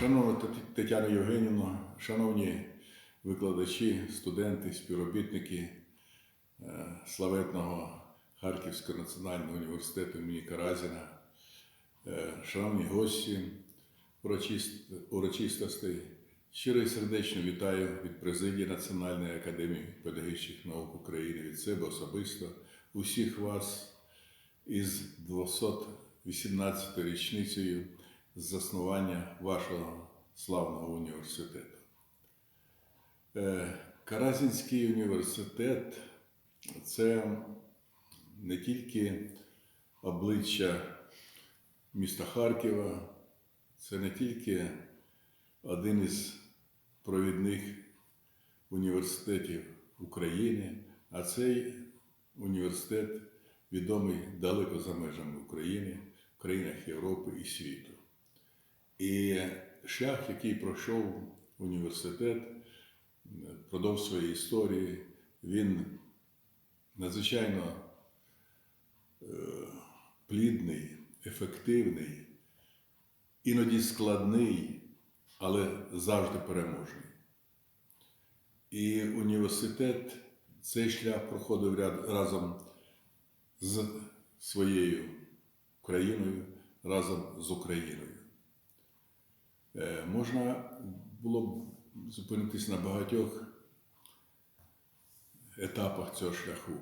Шановна Тетяна Євгенівна, шановні викладачі, студенти, співробітники е, славетного Харківського національного університету імені Каразіна, е, шановні гості урочист- урочистостей, щиро і сердечно вітаю від президії Національної академії педагогічних наук України. Від себе особисто усіх вас із 218 річницею з заснування вашого славного університету. Е, Каразінський університет це не тільки обличчя міста Харкова, це не тільки один із провідних університетів України, а цей університет відомий далеко за межами України, в країнах Європи і світу. І шлях, який пройшов університет впродовж своєї історії, він надзвичайно е, плідний, ефективний, іноді складний, але завжди переможний. І університет цей шлях проходив разом з своєю країною, разом з Україною. Е, Можна було б зупинитись на багатьох етапах цього шляху,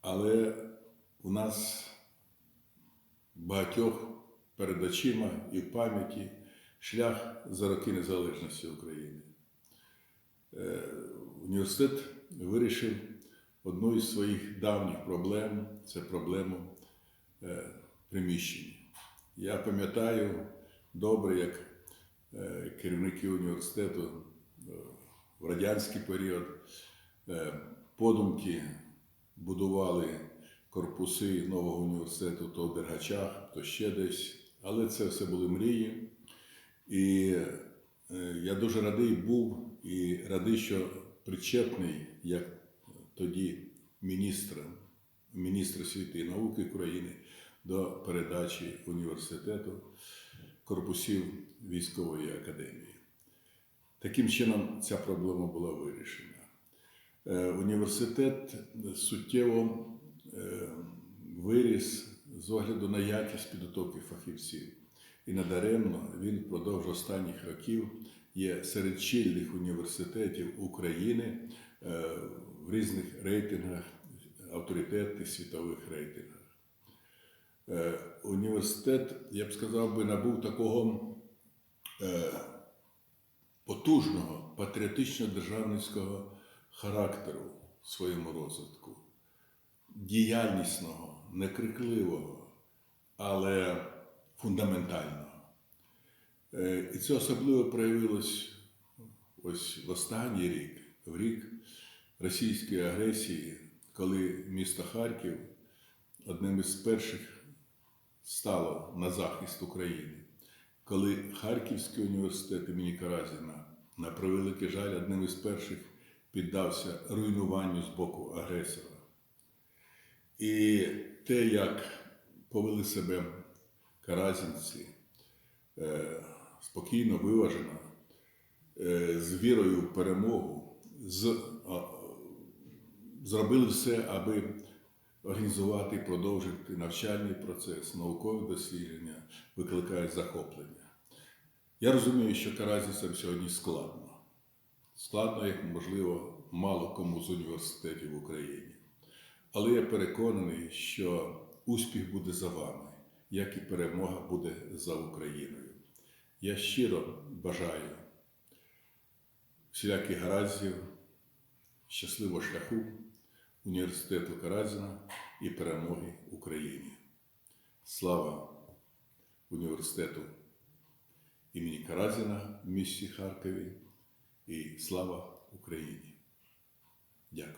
але у нас багатьох перед очима і в пам'яті шлях за роки незалежності України. Е, Університет вирішив одну із своїх давніх проблем це проблему е, приміщення. Я пам'ятаю добре, як е, керівники університету е, в радянський період е, подумки будували корпуси нового університету то в Дергачах, то ще десь. Але це все були мрії. І я дуже радий був і радий, що причетний, як тоді міністр, міністр освіти і науки України до передачі університету корпусів військової академії. Таким чином, ця проблема була вирішена. Е, Університет суттєво е, виріс з огляду на якість підготовки фахівців. І надаремно він впродовж останніх років є серед чільних університетів України е, в різних рейтингах, авторитетних світових рейтингах. Е, Університет, я б сказав би, набув такого е, потужного патріотично-державницького характеру в своєму розвитку, діяльнісного, некрикливого, але фундаментального. Е, І це особливо проявилось ось в останній рік, в рік російської агресії, коли місто Харків одним із перших стало на захист України, коли Харківський університет імені Каразіна, на превеликий жаль, одним із перших піддався руйнуванню з боку агресора. І те, як повели себе каразінці, е, спокійно, виважено, е, з вірою в перемогу, з, зробили все, аби організувати і продовжити навчальний процес, наукові дослідження, викликають захоплення. Я розумію, що каразінцям сьогодні складно. Складно, як можливо, мало кому з університетів в Україні. Але я переконаний, що успіх буде за вами, як і перемога буде за Україною. Я щиро бажаю всіляких гараздів, щасливого шляху університету Каразіна і перемоги Україні. Слава університету імені Каразіна в місті Харкові і слава Україні. Дякую.